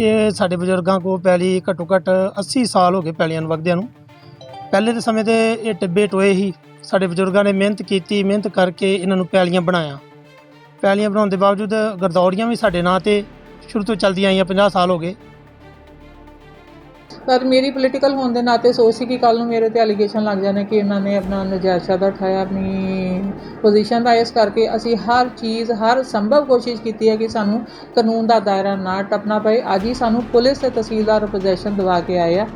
ਇਹ ਸਾਡੇ ਬਜ਼ੁਰਗਾਂ ਕੋਲ ਪੈਲੀ ਘੱਟੋ ਘੱਟ 80 ਸਾਲ ਹੋ ਗਏ ਪੈਲੀਆਂ ਨੂੰ ਵਗਦਿਆਂ ਨੂੰ। ਪਹਿਲੇ ਦੇ ਸਮੇਂ ਤੇ ਇਹ ਟਿੱਬੇ ਟੋਏ ਹੀ ਸਾਡੇ ਬਜ਼ੁਰਗਾਂ ਨੇ ਮਿਹਨਤ ਕੀਤੀ, ਮਿਹਨਤ ਕਰਕੇ ਇਹਨਾਂ ਨੂੰ ਪੈਲੀਆਂ ਬਣਾਇਆ ਪੈਲੀਆਂ ਬਣਾਉਣ ਦੇ ਬਾਵਜੂਦ ਗਰਦੌਰੀਆਂ ਵੀ ਸਾਡੇ ਨਾਂ ਤੇ ਸ਼ੁਰੂ ਤੋਂ ਚੱਲਦੀਆਂ ਆਈਆਂ 50 ਸਾਲ ਹੋ ਗਏ। ਪਰ ਮੇਰੀ ਪੋਲੀਟੀਕਲ ਹੋਣ ਦੇ ਨਾਤੇ ਸੋਚ ਸੀ ਕਿ ਕੱਲ ਨੂੰ ਮੇਰੇ ਤੇ ਅਲੀਗੇਸ਼ਨ ਲੱਗ ਜਾਣੇ ਕਿ ਇਹਨਾਂ ਨੇ ਆਪਣਾ ਨਜਾਇਜ਼ ਦਾ ਉਠਾਇਆ, ਆਪਣੀ ਪੋਜੀਸ਼ਨ ਦਾ ਇਸ ਕਰਕੇ ਅਸੀਂ ਹਰ ਚੀਜ਼, ਹਰ ਸੰਭਵ ਕੋਸ਼ਿਸ਼ ਕੀਤੀ ਹੈ ਕਿ ਸਾਨੂੰ ਕਾਨੂੰਨ ਦਾ ਦਾਇਰਾ ਨਾ ਟੱਪਣਾ ਪਏ। ਅੱਜ ਹੀ ਸਾਨੂੰ ਪੁਲਿਸ ਤੇ ਤਹਿਸੀਲਦਾਰ ਪੋਜੀਸ਼ਨ ਦਵਾ ਕੇ ਆਏ ਆ।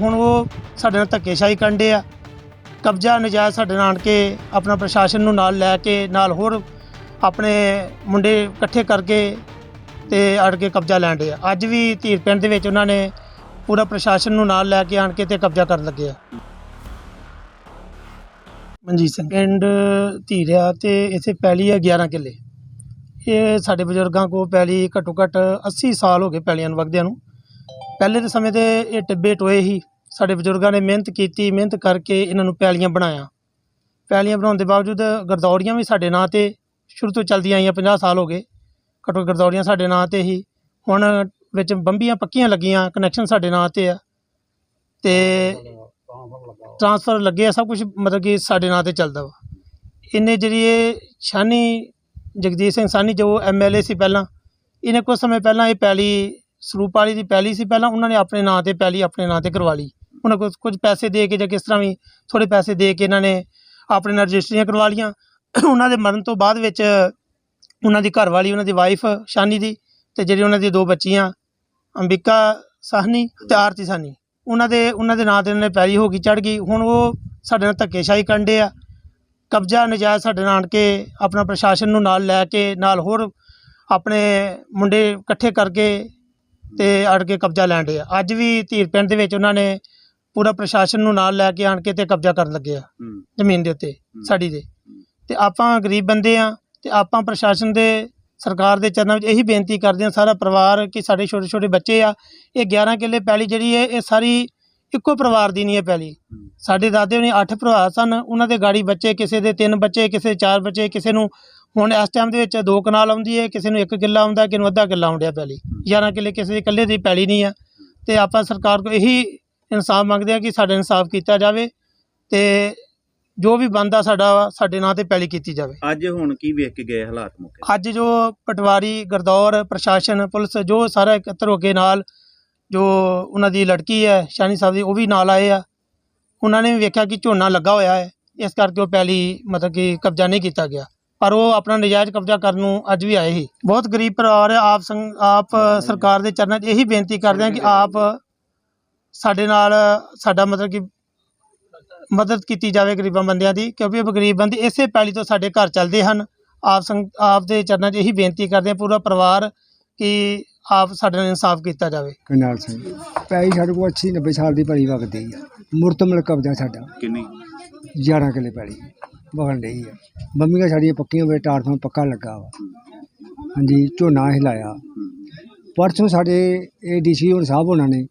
ਹੁਣ ਉਹ ਸਾਡੇ ਨਾਲ ਧੱਕੇਸ਼ਾਹੀ ਕਰਦੇ ਆ। ਕਬਜ਼ਾ ਨਜਾਇਜ਼ ਸਾਡੇ ਨਾਲ ਆਣ ਕੇ ਆਪਣਾ ਪ੍ਰਸ਼ਾਸਨ ਨੂੰ ਨਾਲ ਲੈ ਕੇ, ਨਾਲ ਹੋਰ ਆਪਣੇ ਮੁੰਡੇ ਇਕੱਠੇ ਕਰਕੇ ਤੇ ਅੜ ਕੇ ਕਬਜ਼ਾ ਲੈਣ ਦੇ ਅੱਜ ਵੀ ਧੀਰ ਪਿੰਡ ਦੇ ਵਿੱਚ ਉਹਨਾਂ ਨੇ ਪੂਰਾ ਪ੍ਰਸ਼ਾਸਨ ਨੂੰ ਨਾਲ ਲੈ ਕੇ ਆਣ ਕੇ ਤੇ ਕਬਜ਼ਾ ਕਰਨ ਲੱਗੇ ਆ। ਮਨਜੀਤ ਸਿੰਘ। ਪਿੰਡ ਧੀਰਿਆ ਤੇ ਇੱਥੇ ਪੈਲੀ ਹੈ 11 ਕਿੱਲੇ। ਇਹ ਸਾਡੇ ਬਜ਼ੁਰਗਾਂ ਕੋਲ ਪੈਲੀ ਘੱਟੋ ਘੱਟ 80 ਸਾਲ ਹੋ ਗਏ ਪੈਲੀਆਂ ਨੂੰ ਵਗਦਿਆਂ ਨੂੰ। ਪਹਿਲੇ ਦੇ ਸਮੇਂ ਤੇ ਇਹ ਟਿੱਬੇ ਟੋਏ ਹੀ ਸਾਡੇ ਬਜ਼ੁਰਗਾਂ ਨੇ ਮਿਹਨਤ ਕੀਤੀ, ਮਿਹਨਤ ਕਰਕੇ ਇਹਨਾਂ ਨੂੰ ਪੈਲੀਆਂ ਬਣਾਇਆ ਪੈਲੀਆਂ ਬਣਾਉਣ ਦੇ ਬਾਵਜੂਦ ਗਰਦੌੜੀਆਂ ਵੀ ਸਾਡੇ ਨਾਂ ਤੇ ਸ਼ੁਰੂ ਤੋਂ ਚੱਲਦੀਆਂ ਆਈਆਂ 50 ਸਾਲ ਹੋ ਗਏ। ਘੱਟੋ ਘੱਟ ਗਰਦੌਰੀਆਂ ਸਾਡੇ ਨਾਂ ਤੇ ਹੀ। ਹੁਣ ਵਿੱਚ ਬੰਬੀਆਂ ਪੱਕੀਆਂ ਲੱਗੀਆਂ ਕਨੈਕਸ਼ਨ ਸਾਡੇ ਨਾਂ ਤੇ ਆ। ਤੇ ਟ੍ਰਾਂਸਫਰ ਲੱਗੇ ਆ, ਸਭ ਕੁਝ ਮਤਲਬ ਕਿ ਸਾਡੇ ਨਾਂ ਤੇ ਚੱਲਦਾ ਵਾ। ਇਹਨੇ ਜਿਹੜੀ ਇਹ ਸ਼ਾਨੀ ਜਗਜੀਤ ਸਿੰਘ ਸਾਨੀ, ਜੋ ਐਮਐਲਏ ਸੀ ਪਹਿਲਾਂ, ਇਹਨੇ ਕੁਝ ਸਮੇਂ ਪਹਿਲਾਂ ਇਹ ਪੈਲੀ ਸਰੂਪ ਵਾਲੀ ਦੀ ਪੈਲੀ ਸੀ ਪਹਿਲਾਂ, ਉਹਨਾਂ ਨੇ ਆਪਣੇ ਨਾਂ ਤੇ ਪੈਲੀ ਆਪਣੇ ਨਾਂ ਤੇ ਕਰਵਾ ਲਈ। ਉਹਨਾਂ ਕੋਲ ਕੁਝ ਪੈਸੇ ਦੇ ਕੇ ਜਾਂ ਕਿਸ ਤਰ੍ਹਾਂ ਵੀ ਥੋੜੇ ਪੈਸੇ ਦੇ ਕੇ ਇਹਨਾਂ ਨੇ ਆਪਣੇ ਨਾਲ ਰਜਿਸਟਰੀਆਂ ਕਰਵਾ ਲੀਆਂ ਉਹਨਾਂ ਦੇ ਮਰਨ ਤੋਂ ਬਾਅਦ ਵਿੱਚ ਉਹਨਾਂ ਦੀ ਘਰਵਾਲੀ ਉਹਨਾਂ ਦੀ ਵਾਈਫ ਸ਼ਾਨੀ ਦੀ ਤੇ ਜਿਹੜੀ ਉਹਨਾਂ ਦੀ ਦੋ ਬੱਚੀਆਂ ਅੰਬਿਕਾ ਸਾਹਨੀ ਤੇ ਆਰਤੀ ਸਾਹਨੀ। ਉਹਨਾਂ ਦੇ ਉਹਨਾਂ ਦੇ ਨਾਂ ਤੇ ਉਹਨਾਂ ਨੇ ਪੈਲੀ ਹੋ ਗਈ ਚੜ ਗਈ। ਹੁਣ ਉਹ ਸਾਡੇ ਨਾਲ ਧੱਕੇਸ਼ਾਹੀ ਕਰਦੇ ਆ। ਕਬਜ਼ਾ ਨਜਾਇਜ਼ ਸਾਡੇ ਨਾਲ ਆਣ ਕੇ ਆਪਣਾ ਪ੍ਰਸ਼ਾਸਨ ਨੂੰ ਨਾਲ ਲੈ ਕੇ ਨਾਲ ਹੋਰ ਆਪਣੇ ਮੁੰਡੇ ਇਕੱਠੇ ਕਰਕੇ ਤੇ ਅੜ ਕੇ ਕਬਜ਼ਾ ਲੈਣ ਦੇ ਆ। ਅੱਜ ਵੀ ਧੀਰ ਪਿੰਡ ਦੇ ਵਿੱਚ ਉਹਨਾਂ ਨੇ ਪੂਰਾ ਪ੍ਰਸ਼ਾਸਨ ਨੂੰ ਨਾਲ ਲੈ ਕੇ ਆਣ ਕੇ ਤੇ ਕਬਜ਼ਾ ਕਰਨ ਲੱਗੇ ਆ। ਜ਼ਮੀਨ ਦੇ ਉੱਤੇ ਸਾਡੀ ਦੇ। ਤੇ ਆਪਾਂ ਗਰੀਬ ਬੰਦੇ ਆ। ਤੇ ਆਪਾਂ ਪ੍ਰਸ਼ਾਸਨ ਦੇ ਸਰਕਾਰ ਦੇ ਚਰਨਾਂ ਵਿੱਚ ਇਹੀ ਬੇਨਤੀ ਕਰਦੇ ਹਾਂ ਸਾਰਾ ਪਰਿਵਾਰ ਕਿ ਸਾਡੇ ਛੋਟੇ ਛੋਟੇ ਬੱਚੇ ਆ, ਇਹ 11 ਕਿੱਲੇ ਪੈਲੀ ਜਿਹੜੀ ਹੈ, ਇਹ ਸਾਰੀ ਇੱਕੋ ਪਰਿਵਾਰ ਦੀ ਨਹੀਂ ਹੈ ਪੈਲੀ। ਸਾਡੇ ਦਾਦੇ ਨੇ 8 ਭਰਾ ਸਨ, ਉਹਨਾਂ ਦੇ ਗਾੜੀ ਬੱਚੇ ਕਿਸੇ ਦੇ 3 ਬੱਚੇ, ਕਿਸੇ ਦੇ 4 ਬੱਚੇ, ਕਿਸੇ ਨੂੰ ਹੁਣ ਇਸ ਟਾਈਮ ਦੇ ਵਿੱਚ ਦੋ ਕਨਾਲ ਆਉਂਦੀ ਹੈ, ਕਿਸੇ ਨੂੰ ਇੱਕ ਕਿੱਲਾ ਆਉਂਦਾ, ਕਿਸੇ ਨੂੰ ਅੱਧਾ ਕਿੱਲਾ ਆਉਂਦਿਆ ਪੈਲੀ। 11 ਕਿੱਲੇ ਕਿਸੇ ਦੇ ਇਕੱਲੇ ਦੀ ਪੈਲੀ ਨਹੀਂ ਆ ਤੇ ਆਪਾਂ ਸਰਕਾਰ ਕੋਲ ਇਹੀ ਇਨਸਾਫ ਮੰਗਦੇ ਆ ਕਿ ਸਾਡਾ ਇਨਸਾਫ ਕੀਤਾ ਜਾਵੇ ਤੇ ਜੋ ਵੀ ਬੰਦਾ ਸਾਡਾ ਵਾ, ਸਾਡੇ ਨਾਂ ਤੇ ਪੈਲੀ ਕੀਤੀ ਜਾਵੇ। ਅੱਜ ਹੁਣ ਕੀ ਵੇਖ ਕੇ ਗਏ ਹਾਲਾਤ ਮੌਕੇ? ਅੱਜ ਜੋ ਪਟਵਾਰੀ ਗਰਦੌਰ ਪ੍ਰਸ਼ਾਸਨ ਪੁਲਿਸ ਜੋ ਸਾਰਾ ਇਕੱਤਰ ਹੋ ਕੇ ਨਾਲ ਜੋ ਉਹਨਾਂ ਦੀ ਲੜਕੀ ਹੈ ਸ਼ਾਨੀ ਸਾਹਿਬ ਦੀ ਉਹ ਵੀ ਨਾਲ ਆਏ ਆ। ਉਹਨਾਂ ਨੇ ਵੀ ਵੇਖਿਆ ਕਿ ਝੋਨਾ ਲੱਗਾ ਹੋਇਆ ਹੈ। ਇਸ ਕਰਕੇ ਉਹ ਪੈਲੀ ਮਤਲਬ ਕਿ ਕਬਜ਼ਾ ਨਹੀਂ ਕੀਤਾ ਗਿਆ। ਪਰ ਉਹ ਆਪਣਾ ਨਜਾਇਜ਼ ਕਬਜ਼ਾ ਕਰਨ ਨੂੰ ਅੱਜ ਵੀ ਆਏ ਸੀ। ਬਹੁਤ ਗਰੀਬ ਪਰਿਵਾਰ ਹੈ। ਆਪ ਸੰਗ ਆਪ ਸਰਕਾਰ ਦੇ ਚਰਨਾਂ 'ਚ ਇਹੀ ਬੇਨਤੀ ਕਰਦੇ ਹਾਂ ਕਿ ਆਪ ਸਾਡੇ ਨਾਲ ਸਾਡਾ ਮਤਲਬ ਕਿ ਮਦਦ ਕੀਤੀ ਜਾਵੇ ਗਰੀਬਾਂ ਬੰਦਿਆਂ ਦੀ ਕਿਉਂਕਿ ਉਹ ਗਰੀਬ ਬੰਦੇ ਇਸੇ ਪੈਲੀ ਤੋਂ ਸਾਡੇ ਘਰ ਚੱਲਦੇ ਹਨ। ਆਪ ਸੰਗ ਆਪ ਦੇ ਚਰਨਾਂ 'ਚ ਇਹੀ ਬੇਨਤੀ ਕਰਦੇ ਹਾਂ ਪੂਰਾ ਪਰਿਵਾਰ ਕਿ ਆਪ ਸਾਡੇ ਨਾਲ ਇਨਸਾਫ ਕੀਤਾ ਜਾਵੇ। ਕਰਨਾਲ ਸਿੰਘ ਪੈਈ ਸਾਡੇ ਕੋਲ 80 90 ਸਾਲ ਦੀ ਭਰੀ ਵਗਦੀ ਆ। ਮੁਰਤਮਲ ਕਬਜ਼ਾ ਸਾਡਾ। ਕਿੰਨੀ? 11 ਕਿੱਲੇ ਪੈਲੀ ਵਗਣ ਡਈ ਆ। ਬੰਮੀਆਂ ਸਾਡੀਆਂ ਪੱਕੀਆਂ ਵੇ ਟਾਰ ਤੋਂ ਪੱਕਾ ਲੱਗਾ ਵਾ। ਹਾਂਜੀ ਝੋਨਾ ਹਿਲਾਇਆ ਪਰਸੋਂ ਸਾਡੇ ਇਹ ਡੀਸੀ ਹੁਣ ਸਾਹਿਬ ਉਹਨਾਂ ਨੇ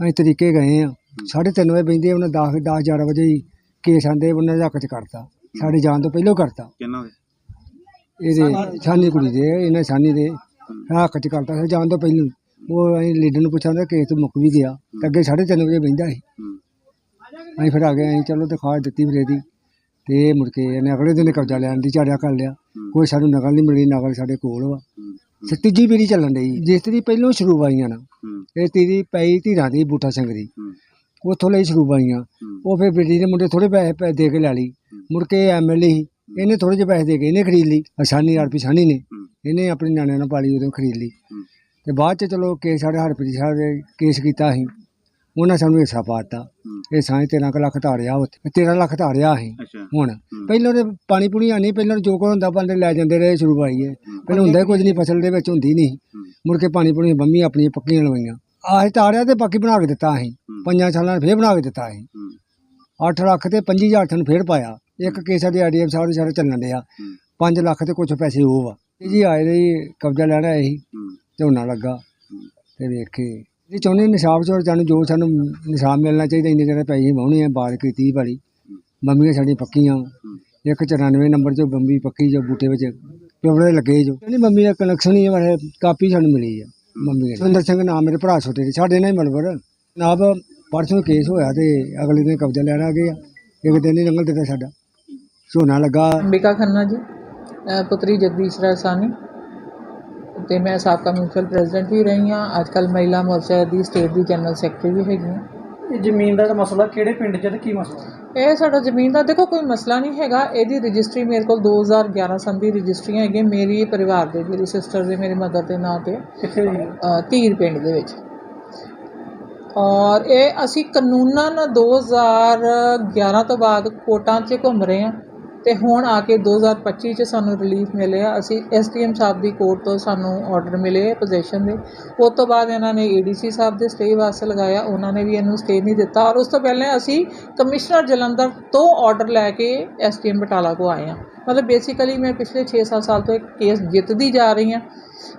ਅਸੀਂ ਤਰੀਕੇ ਗਏ ਆ। ਸਾਢੇ ਤਿੰਨ ਵਜੇ ਬੈਂਦੇ ਉਹਨਾਂ 10 10 11 ਵਜੇ ਹੀ ਕੇਸ ਆਂਦੇ ਉਹਨਾਂ ਦੇ ਹੱਕ 'ਚ ਕਰਤਾ। ਸਾਡੇ ਜਾਣ ਤੋਂ ਪਹਿਲਾਂ ਕਰਤਾ। ਕਿੰਨਾ ਦੇ ਇਹਦੇ ਸਾਨੀ ਕੁੜੀ ਦੇ ਇਹਨਾਂ ਸਾਨੀ ਦੇ ਹੱਕ 'ਚ ਕਰਤਾ। ਸੀ ਜਾਣ ਤੋਂ ਪਹਿਲਾਂ ਉਹ ਅਸੀਂ ਲੀਡਰ ਨੂੰ ਪੁੱਛਾਂਦਾ ਕੇਸ ਤੋਂ ਮੁੱਕ ਵੀ ਗਿਆ। ਤੇ ਅੱਗੇ ਸਾਢੇ ਤਿੰਨ ਵਜੇ ਬਹਿੰਦਾ ਸੀ। ਅਸੀਂ ਫਿਰ ਆ ਗਏ ਅਸੀਂ ਚਲੋ ਦਿਖਾ ਦਿੱਤੀ ਫਿਰ ਇਹਦੀ ਤੇ ਮੁੜ ਕੇ ਇਹਨੇ ਅਗਲੇ ਦਿਨ ਕਬਜ਼ਾ ਲੈਣ ਦੀ ਝਾੜਿਆ ਕਰ ਲਿਆ। ਕੋਈ ਸਾਨੂੰ ਨਕਲ ਨਹੀਂ ਮਿਲੀ ਨਕਲ ਸਾਡੇ ਕੋਲ ਵਾ। ਤੇ ਤੀਜੀ ਪੀੜੀ ਚੱਲਣ ਡਈ। ਜਿਸ ਦੀ ਪਹਿਲੋਂ ਸ਼ੁਰੂ ਆਈਆਂ ਨਾ ਇਹ ਤੀਦੀ ਪਈ ਧੀਰਾਂ ਦੀ ਬੂਟਾ ਸਿੰਘ ਦੀ। ਉੱਥੋਂ ਲਈ ਸ਼ੁਰੂ ਆਈਆਂ। ਹੂੰ। ਉਹ ਫਿਰ ਬੇਟੀ ਦੇ ਮੁੰਡੇ ਥੋੜੇ ਪੈਸੇ ਪੈ ਦੇ ਕੇ ਲੈ ਲਈ। ਮੁੜ ਕੇ ਐਮਐਲਏ ਸੀ ਇਹਨੇ ਥੋੜੇ ਜਿਹੇ ਪੈਸੇ ਦੇ ਕੇ ਇਹਨੇ ਖਰੀਦ ਲਈ। ਅਸਾਨੀ ਆਰਪੀ ਸਾਨੀ ਨੇ। ਹੂੰ। ਇਹਨੇ ਆਪਣੇ ਨਿਆਣਿਆਂ ਨਾਲ ਪਾਲੀ ਉਦੋਂ ਖਰੀਦ ਲਈ। ਹੂੰ। ਤੇ ਬਾਅਦ ਚ ਚਲੋ ਕੇਸ ਸਾਡੇ ਹਰਪ੍ਰੀਤ ਸਾਹਿਬ ਦੇ ਕੇਸ ਕੀਤਾ ਸੀ। ਉਹਨਾਂ ਸਾਨੂੰ ਹਿੱਸਾ ਪਾ ਦਿੱਤਾ। ਹੂੰ। ਇਹ ਸਾਂ 13 ਕੁ ਲੱਖ ਧਾਰਿਆ ਉੱਥੇ। 13 ਲੱਖ ਧਾਰਿਆ ਸੀ ਅੱਛਾ। ਹੁਣ। ਹੂੰ। ਪਹਿਲਾਂ ਤੇ ਪਾਣੀ ਪੂਣੀ ਆਣੀ ਪਹਿਲਾਂ ਜੋ ਕੋ ਹੁੰਦਾ ਬੰਦੇ ਲੈ ਜਾਂਦੇ ਰਹੇ ਸ਼ੁਰੂ ਆਈਏ ਪਹਿਲਾਂ ਹੁੰਦਾ ਹੀ ਕੁਝ ਨਹੀਂ ਫਸਲ ਦੇ ਵਿੱਚ ਹੁੰਦੀ ਨਹੀਂ। ਹੂੰ। ਮੁੜ ਕੇ ਪਾਣੀ ਪੂਣੀ ਬੰਮੀ ਆਪਣੀਆਂ ਪੱਕੀਆਂ ਲਵਾਈਆਂ। ਆਹ ਧਾਰਿਆ ਤੇ ਬਾਕੀ ਬਣਾ ਕੇ ਦਿੱਤਾ ਅਸੀਂ ਹੂੰ। ਪੰਜਾਂ ਸਾਲਾਂ ਨੇ ਫੇਰ ਬਣਾ ਕੇ ਦਿੱਤਾ ਹੂੰ। 8 ਲੱਖ ਤੇ 25000 ਥਨ ਫੇਰ ਪਾਇਆ। ਇੱਕ ਕੇਸ ਸਾਡੇ ਆਈਡੀਐਮ ਸਾਹਿਬ ਦੇ ਸਾਰੇ ਚੱਲਣ ਡਿਆ। ਹੂੰ। 5 ਲੱਖ ਤੇ ਕੁਝ ਪੈਸੇ ਉਹ ਵਾ ਇਹ ਜੀ ਆਏ ਦੇ ਜੀ ਕਬਜ਼ਾ ਲੈਣਾ ਸੀ। ਹੂੰ। ਝੋਨਾ ਲੱਗਾ। ਤੇ ਵੇਖੇ। ਇਹ ਚਾਹੁੰਦੇ ਨਿਸ਼ਾਬ ਚੋਂ ਸਾਨੂੰ ਜੋ ਸਾਨੂੰ ਨਿਸ਼ਾਬ ਮਿਲਣਾ ਚਾਹੀਦਾ ਇੰਨੇ ਜਿਹੜੇ ਪੈਸੇ ਵਾਹੁਣੇ ਆ ਬਾਤ ਕੀਤੀ ਵਾਲੀ ਬੰਬੀਆਂ ਸਾਡੀਆਂ ਪੱਕੀਆਂ। ਇੱਕ 94 ਨੰਬਰ ਚੋਂ ਬੰਬੀ ਪੱਕੀ ਜੋ ਬੂਟੇ ਵਿੱਚ ਪਿਵੜੇ ਲੱਗੇ ਜੋ। ਕਹਿੰਦੀ ਮੰਮੀ ਦਾ ਕਨੈਕਸ਼ਨ ਹੀ ਹੈ ਕਾਪੀ ਸਾਨੂੰ ਮਿਲੀ ਆ। ਮੰਮੀ ਨੇ ਸੁੰਦਰ ਸਿੰਘ ਨਾਮ ਮੇਰੇ ਭਰਾ ਛੋਟੇ ਦੇ ਸਾਡੇ ਨਾਲ ਹੀ ਮਲਬਰ ਨਾਬ ਪਰਸੋਂ ਕੇਸ ਹੋਇਆ ਤੇ ਅਗਲੇ ਦਿਨ ਕਬਜ਼ਾ ਲੈਣ ਆ ਗਏ ਆ। ਇੱਕ ਦਿਨ ਹੀ ਨੰਗਲ ਦਿੱਤਾ ਸਾਡਾ। ਝੋਨਾ ਲੱਗਾ। ਅੰਬਿਕਾ ਖੰਨਾ ਜੀ ਪੁੱਤਰੀ ਜਗਦੀਸ਼ ਰਾਏ ਸਾਨੀ ਤੇ ਮੈਂ ਸਾਬਕਾ ਮਿਊਨਿਸਪਲ ਪ੍ਰੈਜ਼ੀਡੈਂਟ ਵੀ ਰਹੀ ਹਾਂ। ਅੱਜ ਕੱਲ੍ਹ ਮਹਿਲਾ ਮੋਰਚਾ ਦੀ ਸਟੇਟ ਦੀ ਜਨਰਲ ਸੈਕਟਰੀ ਵੀ ਹੈਗੀ ਹਾਂ। ਇਹ ਜ਼ਮੀਨ ਦਾ ਮਸਲਾ ਕਿਹੜੇ ਪਿੰਡ 'ਚ ਤੇ ਕੀ ਮਸਲਾ? ਇਹ ਸਾਡਾ ਜ਼ਮੀਨ ਦਾ ਦੇਖੋ ਕੋਈ ਮਸਲਾ ਨਹੀਂ ਹੈਗਾ। ਇਹਦੀ ਰਜਿਸਟਰੀ ਮੇਰੇ ਕੋਲ 2011 ਸੰਨ ਦੀ ਰਜਿਸਟਰੀਆਂ ਹੈਗੀਆਂ ਮੇਰੀ ਪਰਿਵਾਰ ਦੇ ਮੇਰੀ ਸਿਸਟਰ ਦੇ ਮੇਰੇ ਮਦਰ ਦੇ ਨਾਂ ਤੇ। ਕਿੱਥੇ ਧੀਰ ਪਿੰਡ ਦੇ ਵਿੱਚ। ਔਰ ਇਹ ਅਸੀਂ ਕਾਨੂੰਨਨ 2011 ਤੋਂ ਬਾਅਦ ਕੋਟਾਂ 'ਚ ਘੁੰਮ ਰਹੇ ਹਾਂ ਤੇ ਹੁਣ ਆ ਕੇ 2025 'ਚ ਸਾਨੂੰ ਰਿਲੀਫ ਮਿਲਿਆ। ਅਸੀਂ ਐਸਟੀਐਮ ਸਾਹਿਬ ਦੀ ਕੋਰਟ ਤੋਂ ਸਾਨੂੰ ਆਰਡਰ ਮਿਲੇ ਪੋਜੀਸ਼ਨ ਦੇ। ਉਸ ਤੋਂ ਬਾਅਦ ਇਹਨਾਂ ਨੇ ਏਡੀਸੀ ਸਾਹਿਬ ਦੇ ਸਟੇ ਵਾਸਤੇ ਲਗਾਇਆ, ਉਹਨਾਂ ਨੇ ਵੀ ਇਹਨੂੰ ਸਟੇ ਨਹੀਂ ਦਿੱਤਾ। ਔਰ ਉਸ ਤੋਂ ਪਹਿਲਾਂ ਅਸੀਂ ਕਮਿਸ਼ਨਰ ਜਲੰਧਰ ਤੋਂ ਆਰਡਰ ਲੈ ਕੇ ਐਸਟੀਐਮ ਬਟਾਲਾ ਕੋ ਆਏ ਹਾਂ। ਮਤਲਬ ਬੇਸਿਕਲੀ ਮੈਂ ਪਿਛਲੇ 6-7 ਸਾਲ ਤੋਂ ਇੱਕ ਕੇਸ ਜਿੱਤਦੀ ਜਾ ਰਹੀ ਹਾਂ।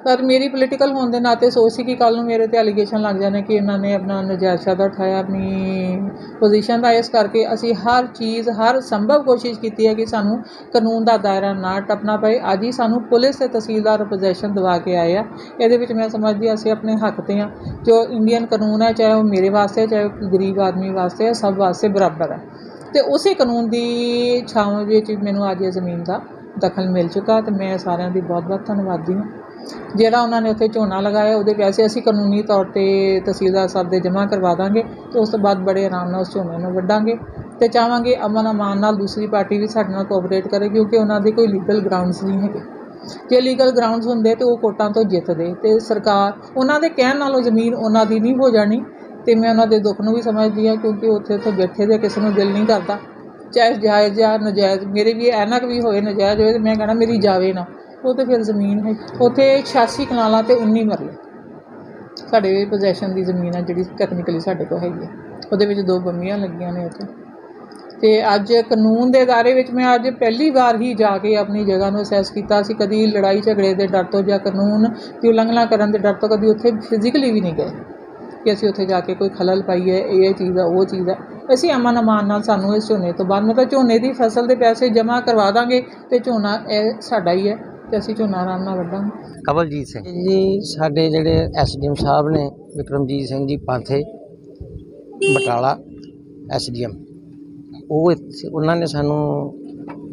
ਪਰ ਮੇਰੀ ਪੋਲੀਟੀਕਲ ਹੋਣ ਦੇ ਨਾਤੇ ਸੋਚ ਸੀ ਕਿ ਕੱਲ ਨੂੰ ਮੇਰੇ ਤੇ ਅਲੀਗੇਸ਼ਨ ਲੱਗ ਜਾਣੇ ਕਿ ਇਹਨਾਂ ਨੇ ਆਪਣਾ ਨਜਾਇਜ਼ ਦਾ ਉਠਾਇਆ, ਆਪਣੀ ਪੋਜੀਸ਼ਨ ਦਾ ਇਸ ਕਰਕੇ ਅਸੀਂ ਹਰ ਚੀਜ਼, ਹਰ ਸੰਭਵ ਕੋਸ਼ਿਸ਼ ਕੀਤੀ ਹੈ ਕਿ ਸਾਨੂੰ ਕਾਨੂੰਨ ਦਾ ਦਾਇਰਾ ਨਾ ਟੱਪਣਾ ਪਏ। ਅੱਜ ਹੀ ਸਾਨੂੰ ਪੁਲਿਸ ਤੇ ਤਹਿਸੀਲਦਾਰ ਪੋਜੀਸ਼ਨ ਦਵਾ ਕੇ ਆਏ ਆ। ਇਹਦੇ ਵਿੱਚ ਮੈਂ ਸਮਝਦੀ ਅਸੀਂ ਆਪਣੇ ਹੱਕ ਤੇ ਹਾਂ। ਜੋ ਇੰਡੀਅਨ ਕਾਨੂੰਨ ਹੈ, ਚਾਹੇ ਉਹ ਮੇਰੇ ਵਾਸਤੇ ਚਾਹੇ ਉਹ ਗਰੀਬ ਆਦਮੀ ਵਾਸਤੇ ਸਭ ਵਾਸਤੇ ਬਰਾਬਰ ਹੈ। ਤੇ ਉਸੇ ਕਾਨੂੰਨ ਦੀ ਛਾਂ ਵਿੱਚ ਮੈਨੂੰ ਅੱਜ ਇਹ ਜ਼ਮੀਨ ਦਾ ਦਖਲ ਮਿਲ ਚੁੱਕਾ ਤੇ ਮੈਂ ਸਾਰਿਆਂ ਦੀ ਬਹੁਤ ਬਹੁਤ ਧੰਨਵਾਦੀ ਹਾਂ। ਜਿਹੜਾ ਉਹਨਾਂ ਨੇ ਉੱਥੇ ਝੋਨਾ ਲਗਾਇਆ, ਉਹਦੇ ਪੈਸੇ ਅਸੀਂ ਕਾਨੂੰਨੀ ਤੌਰ ਤੇ ਤਹਿਸੀਲਦਾਰ ਸਾਹਿਬ ਦੇ ਜਮ੍ਹਾਂ ਕਰਵਾ ਦਾਂਗੇ ਤੇ ਉਸ ਤੋਂ ਬਾਅਦ ਬੜੇ ਆਰਾਮ ਨਾਲ ਉਸ ਝੋਨੇ ਨੂੰ ਵੱਢਾਂਗੇ ਤੇ ਚਾਹਾਂਗੇ ਅਮਨ ਅਮਾਨ ਨਾਲ ਦੂਸਰੀ ਪਾਰਟੀ ਵੀ ਸਾਡੇ ਨਾਲ ਕੋਆਪਰੇਟ ਕਰੇ ਕਿਉਂਕਿ ਉਹਨਾਂ ਦੇ ਕੋਈ ਲੀਗਲ ਗਰਾਊਂਡਸ ਨਹੀਂ ਹੈਗੇ। ਜੇ ਲੀਗਲ ਗਰਾਊਂਡਸ ਹੁੰਦੇ ਤੇ ਉਹ ਕੋਟਾਂ ਤੋਂ ਜਿੱਤਦੇ ਤੇ ਸਰਕਾਰ, ਉਹਨਾਂ ਦੇ ਕਹਿਣ ਨਾਲੋਂ ਜ਼ਮੀਨ ਉਹਨਾਂ ਦੀ ਨਹੀਂ ਹੋ ਜਾਣੀ ਤੇ ਮੈਂ ਉਹਨਾਂ ਦੇ ਦੁੱਖ ਨੂੰ ਵੀ ਸਮਝਦੀ ਹਾਂ ਕਿਉਂਕਿ ਉੱਥੇ ਉੱਥੇ ਬੈਠੇ ਦੇ ਕਿਸੇ ਨੂੰ ਦਿਲ ਨਹੀਂ ਕਰਦਾ। ਚਾਹੇ ਜਾਇਜ਼ ਜਾਂ ਨਜਾਇਜ਼, ਮੇਰੇ ਵੀ ਐਨਕ ਵੀ ਹੋਏ ਨਜਾਇਜ਼ ਹੋਏ ਤੇ ਮੈਂ ਕਹਣਾ ਮੇਰੀ ਜਾਵੇ ਨਾ। ਉਹ ਤੇ ਫਿਰ ਜ਼ਮੀਨ ਹੈ। ਉੱਥੇ 86 ਕਨਾਲਾਂ ਤੇ 19 ਮਰਲੇ। ਸਾਡੇ ਪੋਜੀਸ਼ਨ ਦੀ ਜ਼ਮੀਨ ਆ ਜਿਹੜੀ ਟੈਕਨੀਕਲੀ ਸਾਡੇ ਕੋਲ ਹੈਗੀ ਹੈ ਉਹਦੇ ਵਿੱਚ ਦੋ ਬੰਮੀਆਂ ਲੱਗੀਆਂ ਨੇ ਉੱਥੇ। ਤੇ ਅੱਜ ਕਾਨੂੰਨ ਦੇ ਦਾਇਰੇ ਵਿੱਚ ਮੈਂ ਅੱਜ ਪਹਿਲੀ ਵਾਰ ਹੀ ਜਾ ਕੇ ਆਪਣੀ ਜਗ੍ਹਾ ਨੂੰ ਅਸੈਸ ਕੀਤਾ। ਸੀ ਕਦੀ ਲੜਾਈ ਝਗੜੇ ਦੇ ਡਰ ਤੋਂ ਜਾਂ ਕਾਨੂੰਨ ਦੀ ਉਲੰਘਣਾ ਕਰਨ ਦੇ ਡਰ ਤੋਂ ਕਦੀ ਉੱਥੇ ਫਿਜ਼ੀਕਲੀ ਵੀ ਨਹੀਂ ਗਏ। ਕਿ ਅਸੀਂ ਉੱਥੇ ਜਾ ਕੇ ਕੋਈ ਖਲਲ ਪਾਈਏ ਇਹ ਇਹ ਚੀਜ਼ ਆ ਉਹ ਚੀਜ਼ ਆ। ਅਸੀਂ ਅਮਨ ਅਮਾਨ ਨਾਲ ਸਾਨੂੰ ਇਸ ਝੋਨੇ ਤੋਂ ਬਾਅਦ ਮਤਲਬ ਝੋਨੇ ਦੀ ਫਸਲ ਦੇ ਪੈਸੇ ਜਮ੍ਹਾਂ ਕਰਵਾ ਦਾਂਗੇ ਤੇ ਝੋਨਾ ਇਹ ਸਾਡਾ ਹੀ ਹੈ ਤੇ ਅਸੀਂ ਝੋਨਾ ਆਰਾਮ ਨਾਲ ਵੱਢਾਂਗੇ। ਕਵਲਜੀਤ ਸਿੰਘ। ਜੀ ਸਾਡੇ ਜਿਹੜੇ ਐਸਡੀਐਮ ਸਾਹਿਬ ਨੇ ਵਿਕਰਮਜੀਤ ਸਿੰਘ ਜੀ ਪਾਂਥੇ ਬਟਾਲਾ ਐਸਡੀਐਮ। ਉਹ ਇੱਥੇ- ਉਹਨਾਂ ਨੇ ਸਾਨੂੰ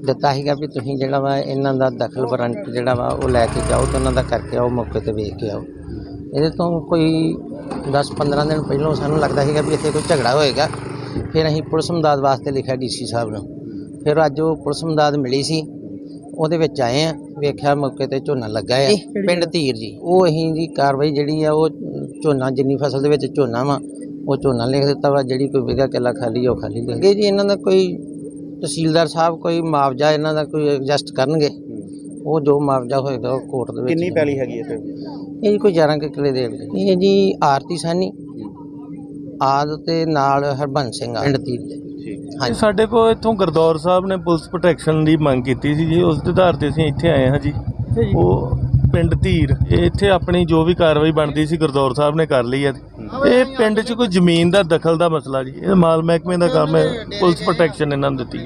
ਦਿੱਤਾ ਸੀਗਾ ਵੀ ਤੁਸੀਂ ਜਿਹੜਾ ਵਾ ਇਹਨਾਂ ਦਾ ਦਖਲ ਵਾਰੰਟ ਜਿਹੜਾ ਵਾ ਉਹ ਲੈ ਕੇ ਜਾਓ ਤੇ ਉਹਨਾਂ ਦਾ ਕਰਕੇ ਆਓ ਮੌਕੇ ਤੇ ਵੇਖ ਕੇ ਆਓ। ਇਹਦੇ ਤੋਂ ਕੋਈ 10-15 ਦਿਨ ਪਹਿਲਾਂ ਸਾਨੂੰ ਲੱਗਦਾ ਸੀਗਾ ਵੀ ਇੱਥੇ ਕੋਈ ਝਗੜਾ ਹੋਏਗਾ। ਫਿਰ ਅਸੀਂ ਪੁਲਿਸ ਮਦਦ ਵਾਸਤੇ ਲਿਖਿਆ ਡੀਸੀ ਸਾਹਿਬ ਨੂੰ। ਫਿਰ ਅੱਜ ਉਹ ਪੁਲਿਸ ਮਦਦ ਮਿਲੀ ਸੀ। ਉਹਦੇ ਵਿੱਚ ਆਏ ਆ ਵੇਖਿਆ ਮੌਕੇ ਤੇ ਝੋਨਾ ਲੱਗਾ ਆ। ਪਿੰਡ ਧੀਰ ਜੀ। ਉਹ ਅਸੀਂ ਜੀ ਕਾਰਵਾਈ ਜਿਹੜੀ ਆ ਉਹ ਝੋਨਾ ਜਿੰਨੀ ਫਸਲ ਦੇ ਵਿੱਚ ਝੋਨਾ ਵਾ ਉਹ ਝੋਨਾ ਲਿਖ ਦਿੱਤਾ ਵਾ। ਜਿਹੜੀ ਕੋਈ ਵਿਗਾ ਕਿੱਲਾ ਖਾਲੀ ਉਹ ਖਾਲੀ। ਲਿਖ ਅੱਗੇ ਜੀ ਇਹਨਾਂ ਦਾ ਕੋਈ ਤਹਿਸੀਲਦਾਰ ਸਾਹਿਬ ਕੋਈ ਮੁਆਵਜ਼ਾ ਇਹਨਾਂ ਦਾ ਕੋਈ ਐਡਜਸਟ ਕਰਨਗੇ। ਉਹ ਜੋ ਮੁਆਵਜ਼ਾ ਹੋਏਗਾ ਉਹ ਕੋਰਟ ਦੇ ਵਿੱਚ ਕਿੰਨੀ ਪੈਲੀ ਹੈਗੀ ਇੱਥੇ ਇਹ ਜੀ ਕੋਈ 11 ਕੁ ਕਿੱਲੇ ਦੇ ਇਹ ਜੀ ਆਰਤੀ ਸਾਨੀ ਆਦ ਤੇ ਨਾਲ ਹਰਬੰਸ ਸਿੰਘ ਆ ਪਿੰਡ ਧੀਰ ਦੇ। ਹਾਂਜੀ। ਸਾਡੇ ਕੋਲ ਇੱਥੋਂ ਗੁਰਦੌਰ ਸਾਹਿਬ ਨੇ ਪੁਲਿਸ ਪ੍ਰੋਟੈਕਸ਼ਨ ਦੀ ਮੰਗ ਕੀਤੀ ਸੀ ਜੀ। ਉਸ ਦੇ ਆਧਾਰ ਤੇ ਅਸੀਂ ਇੱਥੇ ਆਏ ਹਾਂ ਜੀ। ਉਹ ਪਿੰਡ ਧੀਰ ਇਹ ਇੱਥੇ ਆਪਣੀ ਜੋ ਵੀ ਕਾਰਵਾਈ ਬਣਦੀ ਸੀ ਗੁਰਦੌਰ ਸਾਹਿਬ ਨੇ ਕਰ ਲਈ ਹੈ। ਇਹ ਪਿੰਡ 'ਚ ਕੋਈ ਜ਼ਮੀਨ ਦਾ ਦਖਲ ਦਾ ਮਸਲਾ ਜੀ। ਇਹ ਮਾਲ ਮਹਿਕਮੇ ਦਾ ਕੰਮ ਹੈ। ਪੁਲਿਸ ਪ੍ਰੋਟੈਕਸ਼ਨ ਇਹਨਾਂ ਨੂੰ ਦਿੱਤੀ ਹੈ।